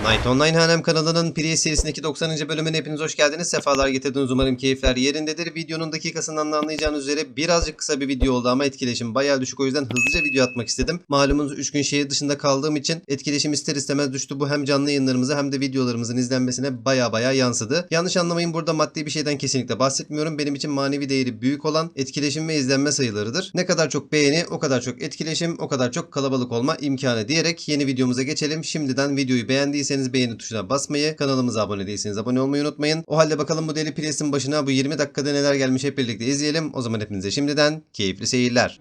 Night Online Hanem kanalının Priye serisindeki 90. bölümüne hepiniz hoş geldiniz. Sefalar getirdiniz. Umarım keyifler yerindedir. Videonun dakikasından da anlayacağınız üzere birazcık kısa bir video oldu ama etkileşim bayağı düşük. O yüzden hızlıca video atmak istedim. Malumunuz 3 gün şehir dışında kaldığım için etkileşim ister istemez düştü. Bu hem canlı yayınlarımıza hem de videolarımızın izlenmesine baya baya yansıdı. Yanlış anlamayın burada maddi bir şeyden kesinlikle bahsetmiyorum. Benim için manevi değeri büyük olan etkileşim ve izlenme sayılarıdır. Ne kadar çok beğeni o kadar çok etkileşim o kadar çok kalabalık olma imkanı diyerek yeni videomuza geçelim. Şimdiden videoyu beğendiyseniz beğeni tuşuna basmayı, kanalımıza abone değilseniz abone olmayı unutmayın. O halde bakalım bu Deli Priest'in başına bu 20 dakikada neler gelmiş hep birlikte izleyelim. O zaman hepinize şimdiden keyifli seyirler.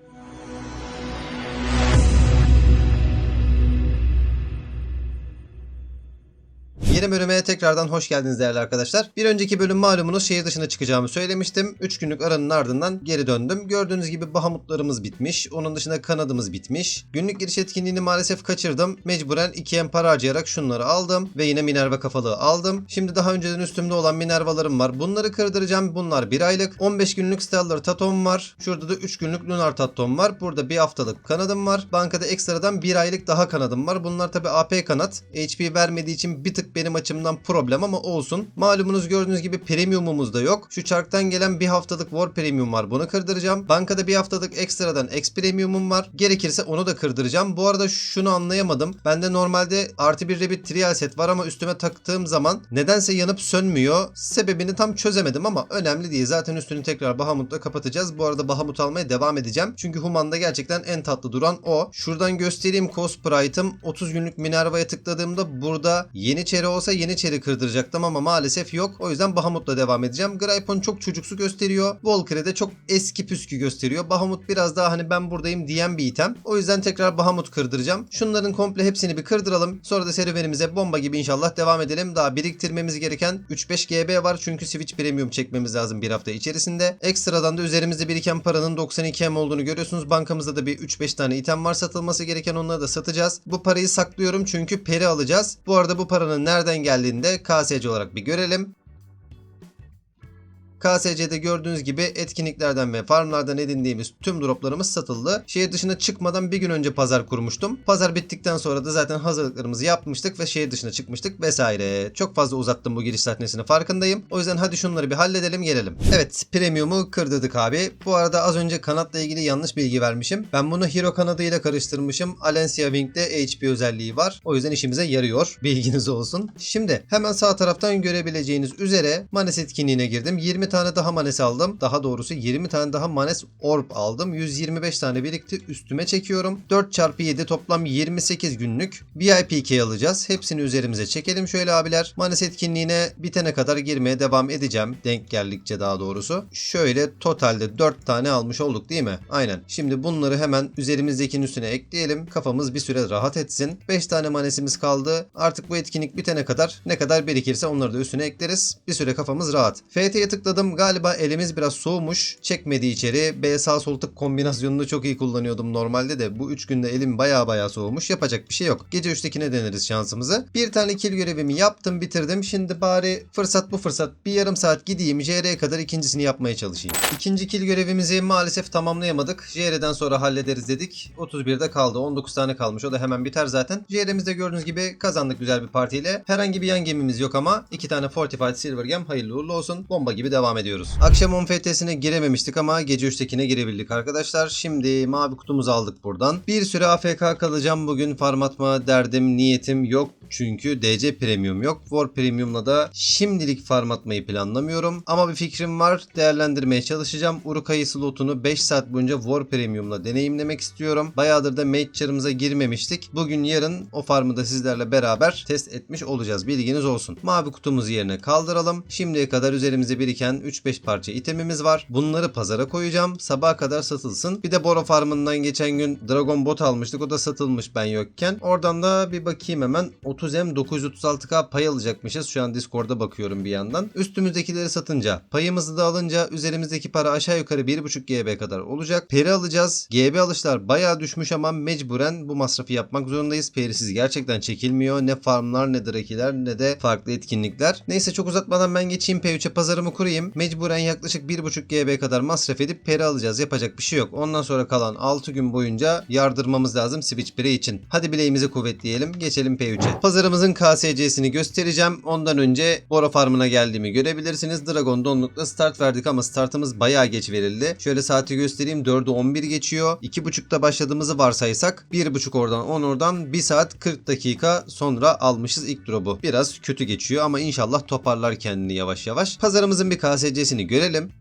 Yeni bölüme tekrardan hoş geldiniz değerli arkadaşlar. Bir önceki bölüm malumunuz şehir dışına çıkacağımı söylemiştim. 3 günlük aranın ardından geri döndüm. Gördüğünüz gibi Bahamutlarımız bitmiş. Onun dışında kanadımız bitmiş. Günlük giriş etkinliğini maalesef kaçırdım. Mecburen 2 em para harcayarak şunları aldım. Ve yine Minerva kafalığı aldım. Şimdi daha önceden üstümde olan Minervalarım var. Bunları kırdıracağım. Bunlar 1 aylık. 15 günlük Stellar Tatom var. Şurada da 3 günlük Lunar Tatom var. Burada bir haftalık kanadım var. Bankada ekstradan 1 aylık daha kanadım var. Bunlar tabi AP kanat. HP vermediği için bir tık benim açımdan problem ama olsun. Malumunuz gördüğünüz gibi premiumumuz da yok. Şu çarktan gelen bir haftalık War Premium var. Bunu kırdıracağım. Bankada bir haftalık ekstradan X Premiumum var. Gerekirse onu da kırdıracağım. Bu arada şunu anlayamadım. Bende normalde artı bir Rabbit Trial set var ama üstüme taktığım zaman nedense yanıp sönmüyor. Sebebini tam çözemedim ama önemli değil. Zaten üstünü tekrar Bahamut'la kapatacağız. Bu arada Bahamut almaya devam edeceğim. Çünkü Human'da gerçekten en tatlı duran o. Şuradan göstereyim Cosprite'ım. 30 günlük Minerva'ya tıkladığımda burada Yeniçeri olsa Yeniçeri kırdıracaktım ama maalesef yok. O yüzden Bahamut'la devam edeceğim. Gripon çok çocuksu gösteriyor. Valkyrie de çok eski püskü gösteriyor. Bahamut biraz daha hani ben buradayım diyen bir item. O yüzden tekrar Bahamut kırdıracağım. Şunların komple hepsini bir kırdıralım. Sonra da serüvenimize bomba gibi inşallah devam edelim. Daha biriktirmemiz gereken 3-5 GB var. Çünkü Switch Premium çekmemiz lazım bir hafta içerisinde. Ekstradan da üzerimizde biriken paranın 92 M olduğunu görüyorsunuz. Bankamızda da bir 3-5 tane item var satılması gereken onları da satacağız. Bu parayı saklıyorum çünkü peri alacağız. Bu arada bu paranın nereden geldiğini de KSC olarak bir görelim. KSC'de gördüğünüz gibi etkinliklerden ve farmlardan edindiğimiz tüm droplarımız satıldı. Şehir dışına çıkmadan bir gün önce pazar kurmuştum. Pazar bittikten sonra da zaten hazırlıklarımızı yapmıştık ve şehir dışına çıkmıştık vesaire. Çok fazla uzattım bu giriş sahnesini farkındayım. O yüzden hadi şunları bir halledelim gelelim. Evet premium'u kırdırdık abi. Bu arada az önce kanatla ilgili yanlış bilgi vermişim. Ben bunu Hero kanadıyla karıştırmışım. Alencia Wing'de HP özelliği var. O yüzden işimize yarıyor. Bilginiz olsun. Şimdi hemen sağ taraftan görebileceğiniz üzere Manes etkinliğine girdim. 20 tane daha Manes aldım. Daha doğrusu 20 tane daha Manes Orb aldım. 125 tane birikti. Üstüme çekiyorum. 4 çarpı 7 toplam 28 günlük VIP key alacağız. Hepsini üzerimize çekelim şöyle abiler. Manes etkinliğine bitene kadar girmeye devam edeceğim. Denk geldikçe daha doğrusu. Şöyle totalde 4 tane almış olduk değil mi? Aynen. Şimdi bunları hemen üzerimizdekinin üstüne ekleyelim. Kafamız bir süre rahat etsin. 5 tane manesimiz kaldı. Artık bu etkinlik bitene kadar ne kadar birikirse onları da üstüne ekleriz. Bir süre kafamız rahat. FT'ye tıkladım. Galiba elimiz biraz soğumuş. Çekmedi içeri. B sağ sol tık kombinasyonunu çok iyi kullanıyordum normalde de. Bu 3 günde elim baya baya soğumuş. Yapacak bir şey yok. Gece 3'tekine deneriz şansımızı. Bir tane kill görevimi yaptım bitirdim. Şimdi bari fırsat bu fırsat. Bir yarım saat gideyim. JR'ye kadar ikincisini yapmaya çalışayım. İkinci kill görevimizi maalesef tamamlayamadık. JR'den sonra hallederiz dedik. 31'de kaldı. 19 tane kalmış. O da hemen biter zaten. JR'mizde gördüğünüz gibi kazandık güzel bir partiyle. Herhangi bir yan gemimiz yok ama iki tane Fortified Silver Gem hayırlı uğurlu olsun. Bomba gibi devam ediyoruz. Akşam 10 FT'sine girememiştik ama gece 3'tekine girebildik arkadaşlar. Şimdi mavi kutumuzu aldık buradan. Bir süre AFK kalacağım bugün. Farm atma derdim, niyetim yok. Çünkü DC Premium yok. War Premium'la da şimdilik farm atmayı planlamıyorum. Ama bir fikrim var. Değerlendirmeye çalışacağım. Urukayı slotunu 5 saat boyunca War Premium'la deneyimlemek istiyorum. Bayağıdır da Mage Char'ımıza girmemiştik. Bugün yarın o farmı da sizlerle beraber test etmiş olacağız. Bilginiz olsun. Mavi kutumuzu yerine kaldıralım. Şimdiye kadar üzerimizde biriken 3-5 parça itemimiz var. Bunları pazara koyacağım. Sabaha kadar satılsın. Bir de Boro Farm'ından geçen gün Dragon Bot almıştık. O da satılmış ben yokken. Oradan da bir bakayım hemen. 30M 936K pay alacakmışız. Şu an Discord'da bakıyorum bir yandan. Üstümüzdekileri satınca, payımızı da alınca üzerimizdeki para aşağı yukarı 1.5 GB kadar olacak. Peri alacağız. GB alışlar bayağı düşmüş ama mecburen bu masrafı yapmak zorundayız. Perisiz gerçekten çekilmiyor. Ne farmlar ne drakiler ne de farklı etkinlikler. Neyse çok uzatmadan ben geçeyim P3'e pazarımı kurayım. Mecburen yaklaşık 1.5 GB kadar masraf edip peri alacağız. Yapacak bir şey yok. Ondan sonra kalan 6 gün boyunca yardırmamız lazım Switch Pre için. Hadi bileğimizi kuvvetleyelim. Geçelim P3'e. Pazarımızın KSC'sini göstereceğim. Ondan önce Bora Farm'ına geldiğimi görebilirsiniz. Dragon Donluk'la start verdik ama startımız bayağı geç verildi. Şöyle saati göstereyim. 4'ü 11 geçiyor. 2.30'da başladığımızı varsaysak 1.5 oradan 10 oradan 1 saat 40 dakika sonra almışız ilk drop'u. Biraz kötü geçiyor ama inşallah toparlar kendini yavaş yavaş. Pazarımızın bir KSC'sini görelim.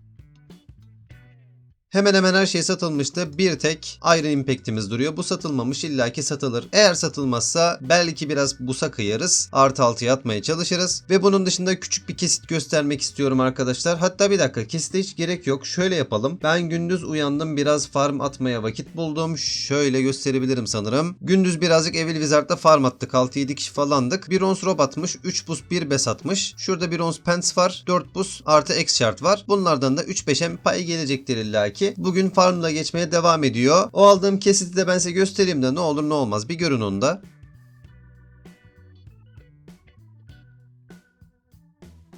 Hemen hemen her şey satılmıştı. Bir tek Iron Impact'imiz duruyor. Bu satılmamış illaki satılır. Eğer satılmazsa belki biraz busa kıyarız. Artı altıya atmaya çalışırız. Ve bunun dışında küçük bir kesit göstermek istiyorum arkadaşlar. Hatta bir dakika kesite hiç gerek yok. Şöyle yapalım. Ben gündüz uyandım. Biraz farm atmaya vakit buldum. Şöyle gösterebilirim sanırım. Gündüz birazcık Evil Wizard'da farm attık. 6-7 kişi falandık. Bir ons rob atmış. 3 bus 1 bes atmış. Şurada bir ons pants var. 4 bus artı X şart var. Bunlardan da 3-5'em pay gelecektir illaki ki bugün farmla geçmeye devam ediyor. O aldığım kesiti de ben size göstereyim de ne olur ne olmaz bir görün onu da.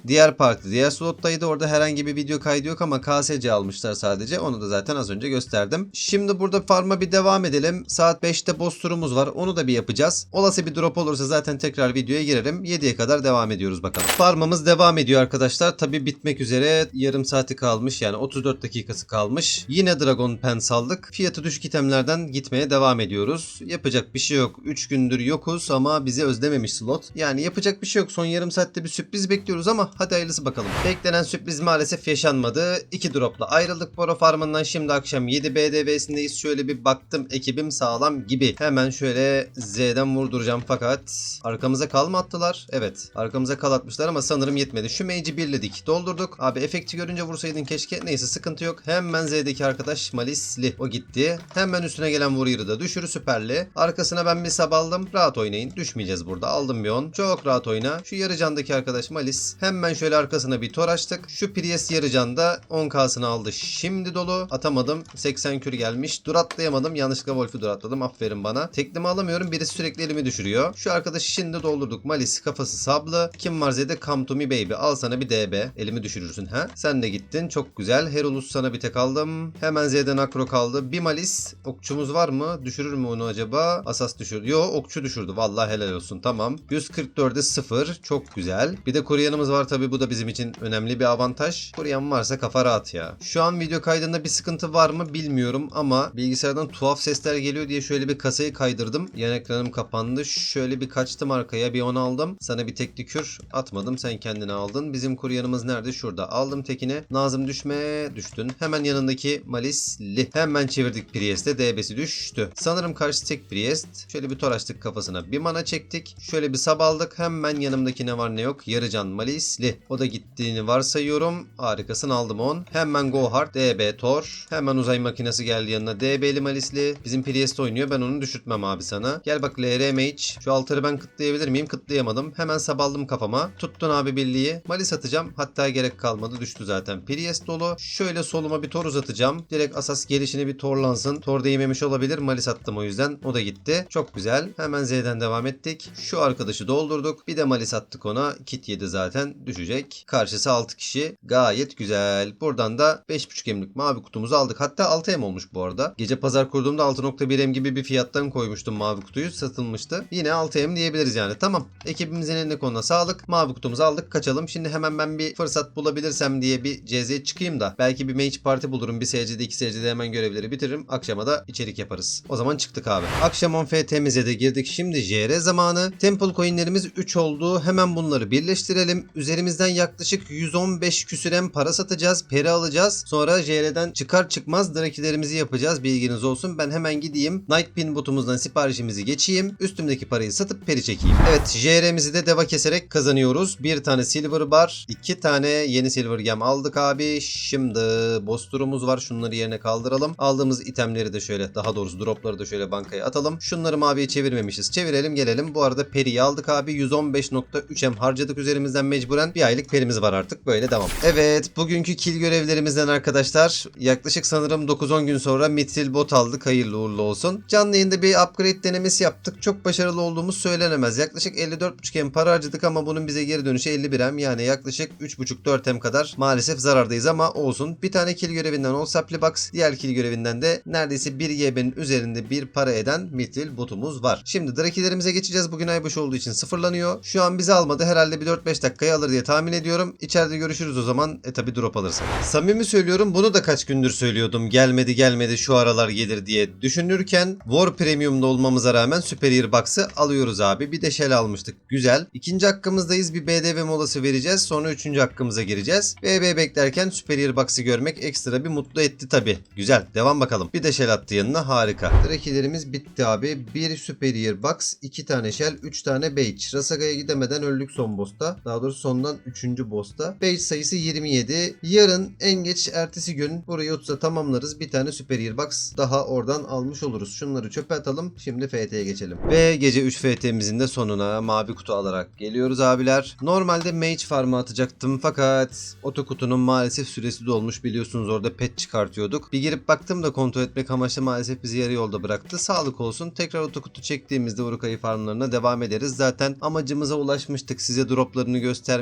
Diğer parti diğer slottaydı. Orada herhangi bir video kaydı yok ama KSC almışlar sadece. Onu da zaten az önce gösterdim. Şimdi burada farma bir devam edelim. Saat 5'te boss turumuz var. Onu da bir yapacağız. Olası bir drop olursa zaten tekrar videoya girerim. 7'ye kadar devam ediyoruz bakalım. Farmımız devam ediyor arkadaşlar. Tabi bitmek üzere yarım saati kalmış. Yani 34 dakikası kalmış. Yine Dragon Pens aldık. Fiyatı düşük itemlerden gitmeye devam ediyoruz. Yapacak bir şey yok. 3 gündür yokuz ama bizi özlememiş slot. Yani yapacak bir şey yok. Son yarım saatte bir sürpriz bekliyoruz ama hadi hayırlısı bakalım. Beklenen sürpriz maalesef yaşanmadı. 2 dropla ayrıldık Boro Farm'ından. Şimdi akşam 7 BDV'sindeyiz. Şöyle bir baktım ekibim sağlam gibi. Hemen şöyle Z'den vurduracağım fakat arkamıza kal mı attılar? Evet. Arkamıza kal atmışlar ama sanırım yetmedi. Şu mage'i birledik. Doldurduk. Abi efekti görünce vursaydın keşke. Neyse sıkıntı yok. Hemen Z'deki arkadaş Malisli. O gitti. Hemen üstüne gelen Warrior'ı da düşürü süperli. Arkasına ben bir sab aldım. Rahat oynayın. Düşmeyeceğiz burada. Aldım bir 10. Çok rahat oyna. Şu yarı candaki arkadaş Malis. Hemen şöyle arkasına bir tor açtık. Şu Prius yarı canda 10k'sını aldı. Şimdi dolu. Atamadım. 80 kür gelmiş. Dur atlayamadım. Yanlışlıkla Wolf'u dur atladım. Aferin bana. Teklimi alamıyorum. Birisi sürekli elimi düşürüyor. Şu arkadaşı şimdi doldurduk. Malis kafası sablı. Kim var Z'de? Come to me baby. Al sana bir DB. Elimi düşürürsün ha. Sen de gittin. Çok güzel. Herolus sana bir tek aldım. Hemen Z'den akro kaldı. Bir Malis. Okçumuz var mı? Düşürür mü onu acaba? Asas düşürdü. Yo okçu düşürdü. Vallahi helal olsun. Tamam. 144'e 0. Çok güzel. Bir de koruyanımız var tabi bu da bizim için önemli bir avantaj. Koruyan varsa kafa rahat ya. Şu an video kaydında bir sıkıntı var mı bilmiyorum ama bilgisayardan tuhaf sesler geliyor diye şöyle bir kasayı kaydırdım. Yan ekranım kapandı. Şöyle bir kaçtım arkaya bir onu aldım. Sana bir tek kür atmadım sen kendine aldın. Bizim kuryanımız nerede? Şurada. Aldım tekini. Nazım düşme düştün. Hemen yanındaki Malisli. Hemen çevirdik Priest'e. DB'si düştü. Sanırım karşı tek Priest. Şöyle bir tor açtık kafasına. Bir mana çektik. Şöyle bir sab aldık. Hemen yanımdaki ne var ne yok. Yarıcan Malisli. O da gittiğini varsayıyorum. Harikasın aldım 10. Hemen Go Hard. DB Tor. Hemen uzay makinesi geldi yanına. DB'li Malisli. Bizim Priest oynuyor. Ben onu düşürtmem abi sana. Gel bak LR Mage. Şu altarı ben kıtlayabilir miyim? Kıtlayamadım. Hemen sab aldım kafama. Tuttun abi birliği. Malis atacağım. Hatta gerek kalmadı. Düştü zaten. Priest dolu. Şöyle soluma bir tor uzatacağım. Direkt asas gelişini bir torlansın. Tor değmemiş olabilir. Malis attım o yüzden. O da gitti. Çok güzel. Hemen Z'den devam ettik. Şu arkadaşı doldurduk. Bir de Malis attık ona. Kit yedi zaten. Düşecek. Karşısı 6 kişi. Gayet güzel. Buradan da 5.5 emlik mavi kutumuzu aldık. Hatta 6 em olmuş bu arada. Gece pazar kurduğumda 6.1 em gibi bir fiyattan koymuştum mavi kutuyu. Satılmıştı. Yine 6 em diyebiliriz yani. Tamam. Ekibimizin eline konuda sağlık. Mavi kutumuzu aldık. Kaçalım. Şimdi hemen ben bir fırsat bulabilirsem diye bir CZ'ye çıkayım da. Belki bir mage party bulurum. Bir SC'de iki SC'de hemen görevleri bitiririm. Akşama da içerik yaparız. O zaman çıktık abi. Akşam 10 FT'mize de girdik. Şimdi JR zamanı. Temple coinlerimiz 3 oldu. Hemen bunları birleştirelim. Üzerimizden yaklaşık 115 küsüren para satacağız. Peri alacağız. Sonra JR'den çıkar çıkmaz drakilerimizi yapacağız. Bilginiz olsun. Ben hemen gideyim. Night Pin botumuzdan siparişimizi geçeyim. Üstümdeki parayı satıp peri çekeyim. Evet JR'mizi de deva keserek kazanıyoruz. Bir tane silver bar. iki tane yeni silver gem aldık abi. Şimdi boss turumuz var. Şunları yerine kaldıralım. Aldığımız itemleri de şöyle daha doğrusu dropları da şöyle bankaya atalım. Şunları maviye çevirmemişiz. Çevirelim gelelim. Bu arada periyi aldık abi. 115.3M harcadık üzerimizden mecburen. Bir aylık perimiz var artık. Böyle devam. Evet bugünkü kill görevlerimizden arkadaşlar yaklaşık sanırım 9-10 gün sonra Mitril bot aldık. Hayırlı uğurlu olsun. Canlı yayında bir upgrade denemesi yaptık. Çok başarılı olduğumuz söylenemez. Yaklaşık 54.5 M para harcadık ama bunun bize geri dönüşü 51 M. Yani yaklaşık 3.5-4 M kadar maalesef zarardayız ama olsun. Bir tane kill görevinden All Supply Box, diğer kill görevinden de neredeyse 1 YB'nin üzerinde bir para eden Mitril botumuz var. Şimdi Drakilerimize geçeceğiz. Bugün aybaşı olduğu için sıfırlanıyor. Şu an bizi almadı. Herhalde bir 4-5 dakikaya alır diye tahmin ediyorum. İçeride görüşürüz o zaman. E tabi drop alırsa. Samimi söylüyorum bunu da kaç gündür söylüyordum. Gelmedi gelmedi şu aralar gelir diye düşünürken War Premium'da olmamıza rağmen Superior Box'ı alıyoruz abi. Bir de Shell almıştık. Güzel. İkinci hakkımızdayız. Bir BDV molası vereceğiz. Sonra üçüncü hakkımıza gireceğiz. BB beklerken Superior Box'ı görmek ekstra bir mutlu etti tabi. Güzel. Devam bakalım. Bir de Shell attı yanına. Harika. Drakilerimiz bitti abi. Bir Superior Box, iki tane Shell, üç tane Beige. Rasaga'ya gidemeden öldük son boss'ta. Daha doğrusu sondan üçüncü boss'ta. Beige sayısı 27. Yarın en geç ertesi gün burayı 30'a tamamlarız. Bir tane Superior Box daha oradan almış oluruz. Şunları çöpe atalım. Şimdi FT'ye geçelim. Ve gece 3 FT'mizin de sonuna mavi kutu alarak geliyoruz abiler. Normalde Mage Farm'a atacaktım fakat oto kutunun maalesef süresi dolmuş. Biliyorsunuz orada pet çıkartıyorduk. Bir girip baktım da kontrol etmek amaçlı maalesef bizi yarı yolda bıraktı. Sağlık olsun. Tekrar oto kutu çektiğimizde Urukayı farmlarına devam ederiz. Zaten amacımıza ulaşmıştık. Size droplarını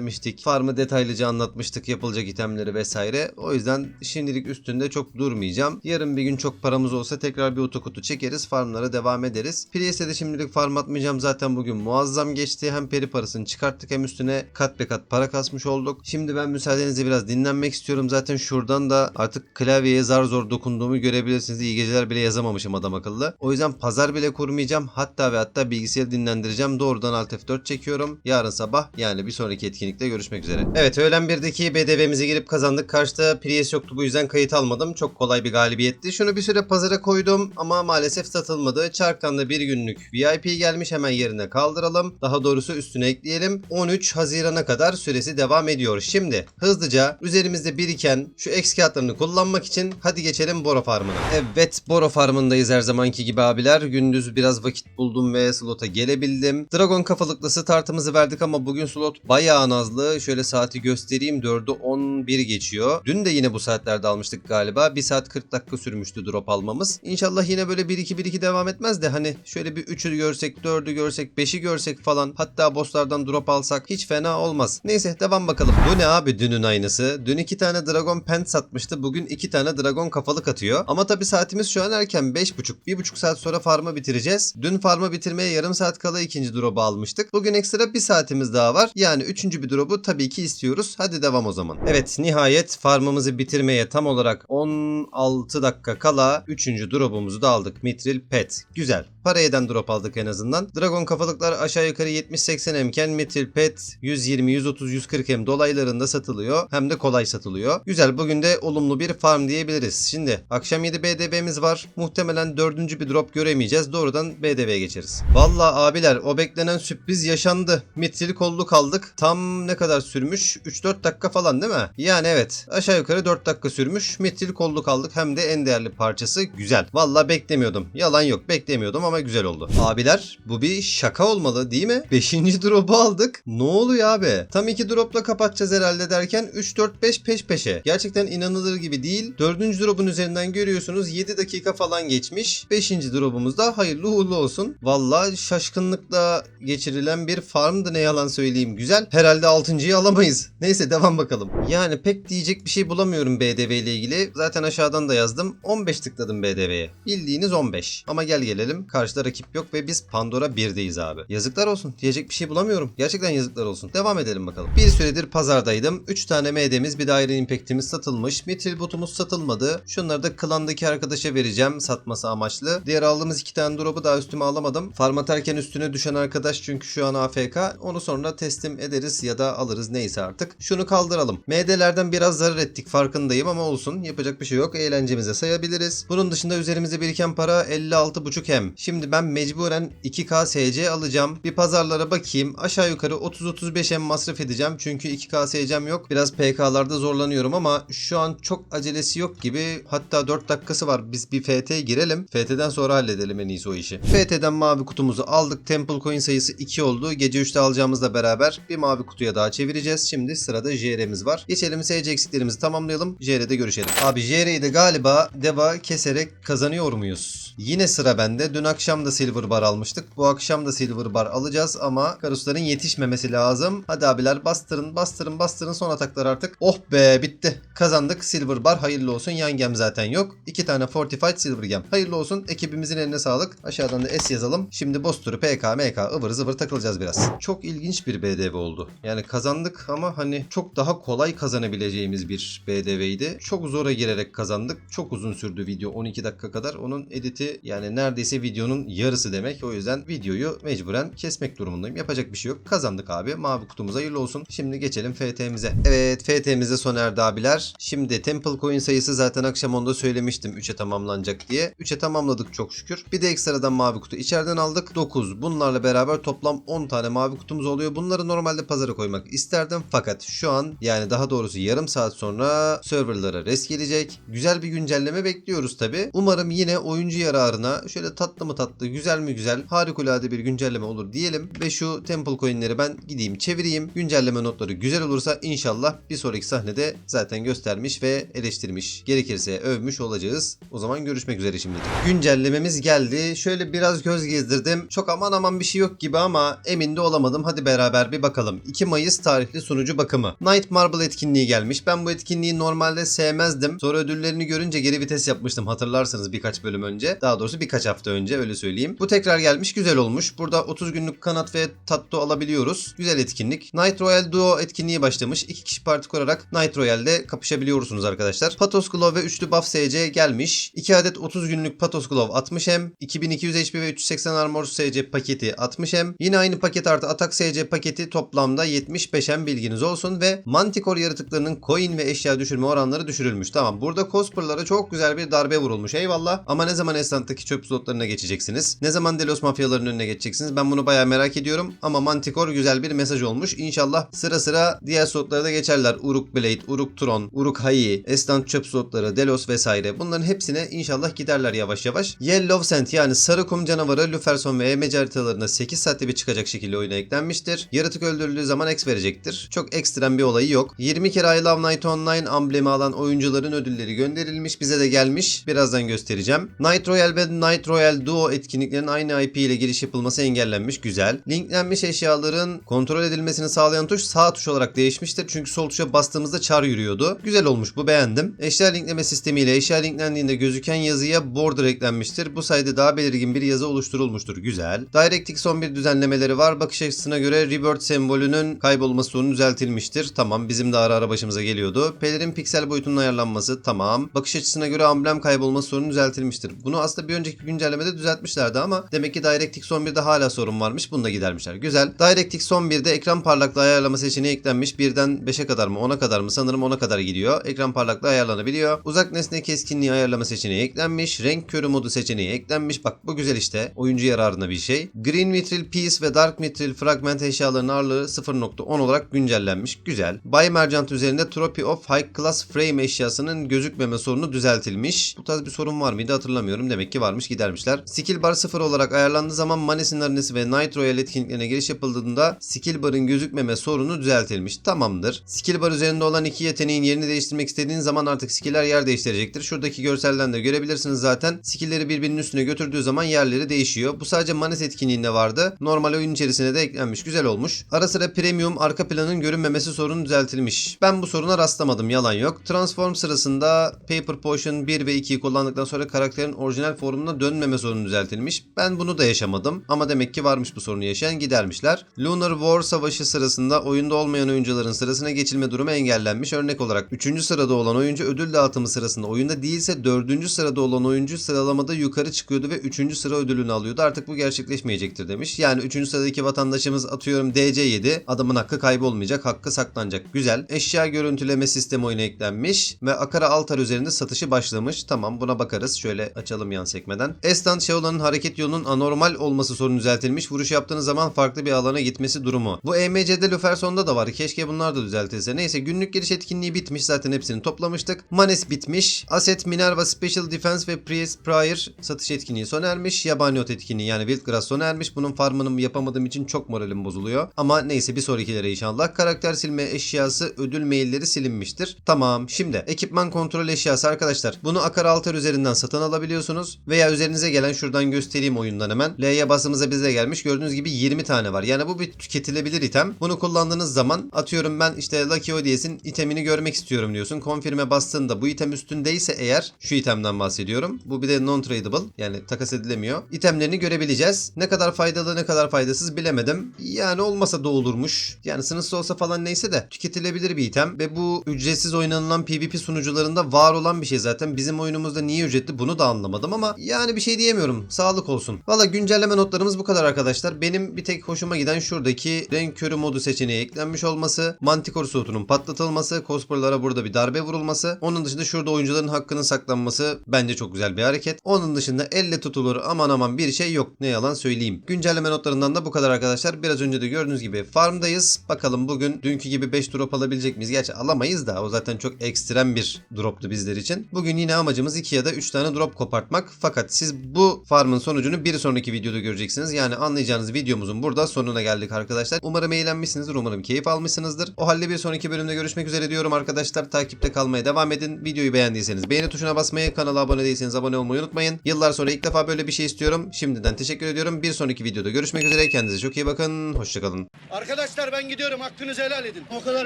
göstermiştik. Farmı detaylıca anlatmıştık. Yapılacak itemleri vesaire. O yüzden şimdilik üstünde çok durmayacağım. Yarın bir gün çok paramız olsa tekrar bir oto kutu çekeriz. Farmlara devam ederiz. Priest'e de şimdilik farm atmayacağım. Zaten bugün muazzam geçti. Hem peri parasını çıkarttık hem üstüne kat be kat para kasmış olduk. Şimdi ben müsaadenizle biraz dinlenmek istiyorum. Zaten şuradan da artık klavyeye zar zor dokunduğumu görebilirsiniz. İyi geceler bile yazamamışım adam akıllı. O yüzden pazar bile kurmayacağım. Hatta ve hatta bilgisayarı dinlendireceğim. Doğrudan Alt F4 çekiyorum. Yarın sabah yani bir sonraki etkinlikte görüşmek üzere. Evet öğlen 1'deki BDV'mize girip kazandık. Karşıda Prius yoktu bu yüzden kayıt almadım. Çok kolay bir galibiyetti. Şunu bir süre pazara koydum ama maalesef satılmadı. Çarktan da bir günlük VIP gelmiş hemen yerine kaldıralım. Daha doğrusu üstüne ekleyelim. 13 Haziran'a kadar süresi devam ediyor. Şimdi hızlıca üzerimizde biriken şu X kağıtlarını kullanmak için hadi geçelim Boro Farm'ına. Evet Boro Farm'ındayız her zamanki gibi abiler. Gündüz biraz vakit buldum ve slota gelebildim. Dragon kafalıklı startımızı verdik ama bugün slot bayağı nazlı. Şöyle saati göstereyim. 4'ü 11 geçiyor. Dün de yine bu saatlerde almıştık galiba. 1 saat 40 dakika sürmüştü drop almamız. İnşallah yine böyle 1-2-1-2 devam etmez de hani şöyle bir 3'ü görsek, 4'ü görsek, 5'i görsek falan hatta bosslardan drop alsak hiç fena olmaz. Neyse devam bakalım. Bu ne abi dünün aynısı? Dün 2 tane Dragon Pent satmıştı. Bugün 2 tane Dragon kafalık atıyor. Ama tabi saatimiz şu an erken 5.30. 1.5 saat sonra farmı bitireceğiz. Dün farmı bitirmeye yarım saat kala ikinci drop'u almıştık. Bugün ekstra bir saatimiz daha var. Yani üçüncü bir drop'u tabii ki istiyoruz. Hadi devam o zaman. Evet nihayet farmımızı bitirmeye tam olarak 16 dakika kala üçüncü drop'umuzu da aldık. Mitril Pet. Güzel. Para eden drop aldık en azından. Dragon kafalıklar aşağı yukarı 70-80 M'ken Mitril Pet 120, 130, 140 M dolaylarında satılıyor. Hem de kolay satılıyor. Güzel bugün de olumlu bir farm diyebiliriz. Şimdi akşam 7 BDB'miz var. Muhtemelen dördüncü bir drop göremeyeceğiz. Doğrudan BDB'ye geçeriz. Valla abiler o beklenen sürpriz yaşandı. Mitril kolluk aldık. Tam ne kadar sürmüş? 3-4 dakika falan değil mi? Yani evet. Aşağı yukarı 4 dakika sürmüş. Mitril kolluk aldık. Hem de en değerli parçası. Güzel. Valla beklemiyordum. Yalan yok. Beklemiyordum ama güzel oldu. Abiler bu bir şaka olmalı değil mi? 5. drop'u aldık. Ne oluyor abi? Tam 2 drop'la kapatacağız herhalde derken 3 4 5 peş peşe. Gerçekten inanılır gibi değil. 4. drop'un üzerinden görüyorsunuz 7 dakika falan geçmiş. 5. drop'umuz da hayırlı uğurlu olsun. Valla şaşkınlıkla geçirilen bir farmdı ne yalan söyleyeyim. Güzel. Herhalde 6.yı alamayız. Neyse devam bakalım. Yani pek diyecek bir şey bulamıyorum BDV ile ilgili. Zaten aşağıdan da yazdım. 15 tıkladım BDV'ye. Bildiğiniz 15. Ama gel gelelim. Karşıda rakip yok ve biz Pandora 1'deyiz abi. Yazıklar olsun. Diyecek bir şey bulamıyorum. Gerçekten yazıklar olsun. Devam edelim bakalım. Bir süredir pazardaydım. 3 tane MD'miz bir de Iron Impact'imiz satılmış. Mitril botumuz satılmadı. Şunları da klandaki arkadaşa vereceğim satması amaçlı. Diğer aldığımız 2 tane drop'u daha üstüme alamadım. Farm atarken üstüne düşen arkadaş çünkü şu an AFK. Onu sonra teslim ederiz ya da alırız neyse artık. Şunu kaldıralım. MD'lerden biraz zarar ettik farkındayım ama olsun. Yapacak bir şey yok. Eğlencemize sayabiliriz. Bunun dışında üzerimizde biriken para 56.5 hem. Şimdi ben mecburen 2K SC alacağım. Bir pazarlara bakayım. Aşağı yukarı 30-35 hem masraf edeceğim. Çünkü 2K SC'm yok. Biraz PK'larda zorlanıyorum ama şu an çok acelesi yok gibi. Hatta 4 dakikası var. Biz bir FT girelim. FT'den sonra halledelim en iyisi o işi. FT'den mavi kutumuzu aldık. Temple coin sayısı 2 oldu. Gece 3'te alacağımızla beraber bir mavi kutu kutuya daha çevireceğiz. Şimdi sırada JR'miz var. Geçelim SC eksiklerimizi tamamlayalım. JR'de görüşelim. Abi JR'yi de galiba deva keserek kazanıyor muyuz? Yine sıra bende. Dün da silver bar almıştık. Bu akşam da silver bar alacağız ama karusların yetişmemesi lazım. Hadi abiler bastırın bastırın bastırın son ataklar artık. Oh be bitti. Kazandık silver bar hayırlı olsun. Yan gem zaten yok. İki tane fortified silver gem. Hayırlı olsun. Ekibimizin eline sağlık. Aşağıdan da S yazalım. Şimdi boss turu PK MK ıvır zıvır takılacağız biraz. Çok ilginç bir BDV oldu. Yani kazandık ama hani çok daha kolay kazanabileceğimiz bir BDV'ydi. Çok zora girerek kazandık. Çok uzun sürdü video 12 dakika kadar. Onun editi yani neredeyse videonun yarısı demek. O yüzden videoyu mecburen kesmek durumundayım. Yapacak bir şey yok. Kazandık abi. Mavi kutumuz hayırlı olsun. Şimdi geçelim FT'mize. Evet FT'mize son erdi abiler. Şimdi Temple Coin sayısı zaten akşam onda söylemiştim 3'e tamamlanacak diye. 3'e tamamladık çok şükür. Bir de ekstradan mavi kutu içeriden aldık. 9. Bunlarla beraber toplam 10 tane mavi kutumuz oluyor. Bunları normalde pazara koymak isterdim. Fakat şu an yani daha doğrusu yarım saat sonra serverlara res gelecek. Güzel bir güncelleme bekliyoruz tabi. Umarım yine oyuncu yararına şöyle tatlı mı tatlı, güzel mi güzel, harikulade bir güncelleme olur diyelim. Ve şu Temple Coin'leri ben gideyim çevireyim. Güncelleme notları güzel olursa inşallah bir sonraki sahnede zaten göstermiş ve eleştirmiş. Gerekirse övmüş olacağız. O zaman görüşmek üzere şimdi. Güncellememiz geldi. Şöyle biraz göz gezdirdim. Çok aman aman bir şey yok gibi ama emin de olamadım. Hadi beraber bir bakalım. 2 Mayıs tarihli sunucu bakımı. Night Marble etkinliği gelmiş. Ben bu etkinliği normalde sevmezdim. Sonra ödüllerini görünce geri vites yapmıştım. Hatırlarsanız birkaç bölüm önce. Daha doğrusu birkaç hafta önce öyle söyleyeyim. Bu tekrar gelmiş. Güzel olmuş. Burada 30 günlük kanat ve tatto alabiliyoruz. Güzel etkinlik. Night Royale Duo etkinliği başlamış. 2 kişi parti kurarak Night Royale'de kapışabiliyorsunuz arkadaşlar. Patos Glove ve üçlü buff SC gelmiş. 2 adet 30 günlük Patos Glove 60 hem. 2200 HP ve 380 Armor SC paketi 60 hem. Yine aynı paket artı Atak SC paketi toplamda 75 hem bilginiz olsun ve Manticore yaratıklarının coin ve eşya düşürme oranları düşürülmüş. Tamam burada Cosper'lara çok güzel bir darbe vurulmuş eyvallah. Ama ne zaman Esnaf'taki çöp slotlarına geçeceksiniz? Ne zaman Delos mafyalarının önüne geçeceksiniz? Ben bunu bayağı merak ediyorum. Ama Manticore güzel bir mesaj olmuş. İnşallah sıra sıra diğer slotlara da geçerler. Uruk Blade, Uruk Tron, Uruk Hayi, Esnaf çöp slotları, Delos vesaire. Bunların hepsine inşallah giderler yavaş yavaş. Yellow Sand yani sarı kum canavarı Luferson ve EMC haritalarına 8 saatte bir çıkacak şekilde oyuna eklenmiştir. Yaratık öldürüldüğü zaman X verecektir. Çok ekstrem bir olayı yok. 20 kere I Love Night Online amblemi alan oyuncuların ödülleri gönderilmiş. Bize de gelmiş. Birazdan göstereceğim. Night Royale ve Night Royale Duo etkinliklerin aynı IP ile giriş yapılması engellenmiş. Güzel. Linklenmiş eşyaların kontrol edilmesini sağlayan tuş sağ tuş olarak değişmiştir. Çünkü sol tuşa bastığımızda çar yürüyordu. Güzel olmuş bu beğendim. Eşya linkleme sistemiyle eşya linklendiğinde gözüken yazıya border eklenmiştir. Bu sayede daha belirgin bir yazı oluşturulmuştur. Güzel. DirectX 11 düzenlemeleri var. Bakış açısına göre Rebirth sembolünün kaybolması sorunu düzeltilmiştir. Tamam bizim de ara ara başımıza geliyordu. Pelerin piksel boyutunun ayarlanması tamam. Bakış açısına göre amblem kaybolması sorunu düzeltilmiştir. Bunu aslında bir önceki güncellemede düzeltmişlerdi ama demek ki DirectX 11'de hala sorun varmış. Bunu da gidermişler. Güzel. DirectX 11'de ekran parlaklığı ayarlama seçeneği eklenmiş. Birden 5'e kadar mı 10'a kadar mı sanırım 10'a kadar gidiyor. Ekran parlaklığı ayarlanabiliyor. Uzak nesne keskinliği ayarlama seçeneği eklenmiş. Renk körü modu seçeneği eklenmiş. Bak bu güzel işte. Oyuncu yararına bir şey. Green Mithril Piece ve Dark Mithril Fragment eşyalarının ağırlığı 0.10 olarak güncellenmiş. Güzel. Bay Merchant üzerinde Trophy of High Class Frame eşyasının gözükmeme sorunu düzeltilmiş. Bu tarz bir sorun var mıydı hatırlamıyorum. Demek ki varmış gidermişler. Skill bar 0 olarak ayarlandığı zaman Manesin Arenası ve Night Royal etkinliklerine giriş yapıldığında skill barın gözükmeme sorunu düzeltilmiş. Tamamdır. Skill bar üzerinde olan iki yeteneğin yerini değiştirmek istediğin zaman artık skiller yer değiştirecektir. Şuradaki görselden de görebilirsiniz zaten. Skillleri birbirinin üstüne götürdüğü zaman yerleri değişiyor. Bu sadece Manes etkinliğinde vardı. Normal oyun içerisine de eklenmiş. Güzel olmuş. Ara sıra premium arka planın görünmemesi sorunu düzeltilmiş. Ben bu soruna rastlamadım. Yalan yok. Transform sırasında Paper Potion 1 ve 2'yi kullandıktan sonra karakterin orijinal formuna dönmeme sorunu düzeltilmiş. Ben bunu da yaşamadım. Ama demek ki varmış bu sorunu yaşayan gidermişler. Lunar War Savaşı sırasında oyunda olmayan oyuncuların sırasına geçilme durumu engellenmiş. Örnek olarak 3. sırada olan oyuncu ödül dağıtımı sırasında oyunda değilse 4. sırada olan oyuncu sıralamada yukarı çıkıyordu ve 3. sıra ödülünü alıyordu. Artık bu gerçekleşmeyecektir demiş. Yani 3. sıradaki vatandaşımız atıyorum DC7 adamın hakkı kaybolmayacak, hakkı saklanacak. Güzel. Eşya görüntüleme sistemi oyuna eklenmiş ve Akara Altar üzerinde satışı başlamış. Tamam buna bakarız. Şöyle açalım yan sekmeden. Estan Shaola'nın hareket yolunun anormal olması sorunu düzeltilmiş. Vuruş yaptığınız zaman farklı bir alana gitmesi durumu. Bu EMC'de Luferson'da da var. Keşke bunlar da düzeltilse. Neyse günlük giriş etkinliği bitmiş. Zaten hepsini toplamıştık. Manes bitmiş. Asset Minerva Special Defense ve Priest Prior satış etkinliği sona ermiş. Yabani ot etkinliği yani Wildgrass sona ermiş. Bunun farmını yapamadığım için çok moralim bozuluyor. Ama neyse bir sonraki sonrakilere inşallah. Karakter silme eşyası ödül mailleri silinmiştir. Tamam. Şimdi ekipman kontrol eşyası arkadaşlar. Bunu Akar Altar üzerinden satın alabiliyorsunuz. Veya üzerinize gelen şuradan göstereyim oyundan hemen. L'ye basımıza bize gelmiş. Gördüğünüz gibi 20 tane var. Yani bu bir tüketilebilir item. Bunu kullandığınız zaman atıyorum ben işte Lucky Odies'in itemini görmek istiyorum diyorsun. Confirm'e bastığında bu item üstündeyse eğer şu itemden bahsediyorum. Bu bir de non tradable yani takas edilemiyor. İtemlerini görebileceğiz. Ne kadar faydalı ne kadar faydasız bilemedim. Yani olmasa da olurmuş. Yani sınırsız olsa falan neyse de tüketilebilir bir item ve bu ücretsiz oynanılan PvP sunucularında var olan bir şey zaten. Bizim oyunumuzda niye ücretli bunu da anlamadım ama yani bir şey diyemiyorum. Sağlık olsun. Valla güncelleme notlarımız bu kadar arkadaşlar. Benim bir tek hoşuma giden şuradaki renk körü modu seçeneği eklenmiş olması, Manticore suitunun patlatılması, cosplay'lara burada bir darbe vurulması. Onun dışında şurada oyuncuların hakkının saklanması bence çok güzel bir hareket. Onun dışında elle tutulur aman aman bir şey yok. Ne yalan söyleyeyim. Güncelleme notlarından da bu kadar arkadaşlar. Biraz önce de gördüğünüz gibi farmdayız. Bakalım bugün dünkü gibi 5 drop alabilecek miyiz? Gerçi alamayız da o zaten çok ekstrem bir droptu bizler için. Bugün yine amacımız 2 ya da 3 tane drop kopartmak. Fakat siz bu farmın sonucunu bir sonraki videoda göreceksiniz. Yani anlayacağınız videomuzun burada sonuna geldik arkadaşlar. Umarım eğlenmişsinizdir. Umarım keyif almışsınızdır. O halde bir sonraki bölümde görüşmek üzere diyorum arkadaşlar. Takipte kalmaya devam edin. Videoyu beğendiyseniz beğeni tuşuna basmayı, kanala abone değilseniz abone olmayı unutmayın. Yıllar sonra ilk defa böyle bir şey istiyorum. Şimdiden teşekkür ediyorum. Bir sonraki videoda görüşmek üzere. Kendinize çok iyi bakın. Hoşçakalın. Arkadaşlar ben gidiyorum hakkınızı helal edin. O kadar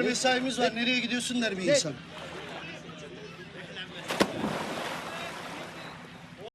mesaimiz var nereye gidiyorsun der bir insan.